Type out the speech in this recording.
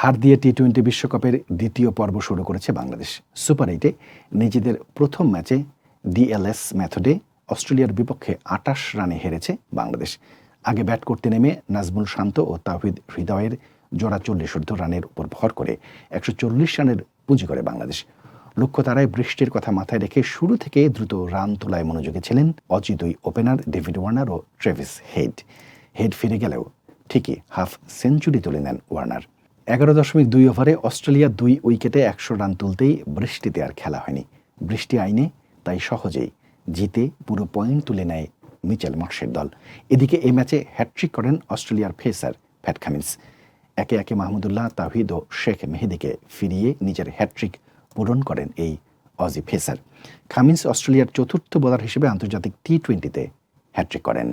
হার দিয়ে T twenty বিশ্বকাপের দ্বিতীয় পর্ব শুরু করেছে বাংলাদেশ। সুপার এইটে নিজেদের প্রথম ম্যাচে ডিএলএস ম্যাথডে অস্ট্রেলিয়ার বিপক্ষে আটাশ রানে হেরেছে বাংলাদেশ। আগে ব্যাট করতে নেমে নাজমুল শান্ত ও তাহিদ হৃদয়ের জোড়া চল্লিশ ঊর্ধ্ব রানের উপর ভর করে একশো চল্লিশ রানের পুঁজি করে বাংলাদেশ। লক্ষ্য তারায় বৃষ্টির কথা মাথায় রেখে শুরু থেকে দ্রুত রান তোলায় মনোযোগী ছিলেন অজি দুই ওপেনার ডেভিড ওয়ার্নার ও ট্রেভিস হেড। হেড ফিরে গেলেও ঠিকই হাফ সেঞ্চুরি তুলে নেন ওয়ার্নার। এগারো দশমিক দুই ওভারে অস্ট্রেলিয়া দুই উইকেটে একশো রান তুলতেই বৃষ্টিতে আর খেলা হয়নি। বৃষ্টি আইনে তাই সহজেই জিতে পুরো পয়েন্ট তুলে নেয় মিচেল মার্শের দল। এদিকে এই ম্যাচে হ্যাট্রিক করেন অস্ট্রেলিয়ার ফেসার প্যাট খামিন্স একে একে মাহমুদুল্লাহ তাহিদ ও শেখ মেহেদিকে ফিরিয়ে নিজের হ্যাট্রিক পূরণ করেন এই অজি ফেসার। খামিন্স অস্ট্রেলিয়ার চতুর্থ বোলার হিসেবে আন্তর্জাতিক টি টোয়েন্টিতে হ্যাট্রিক করেন।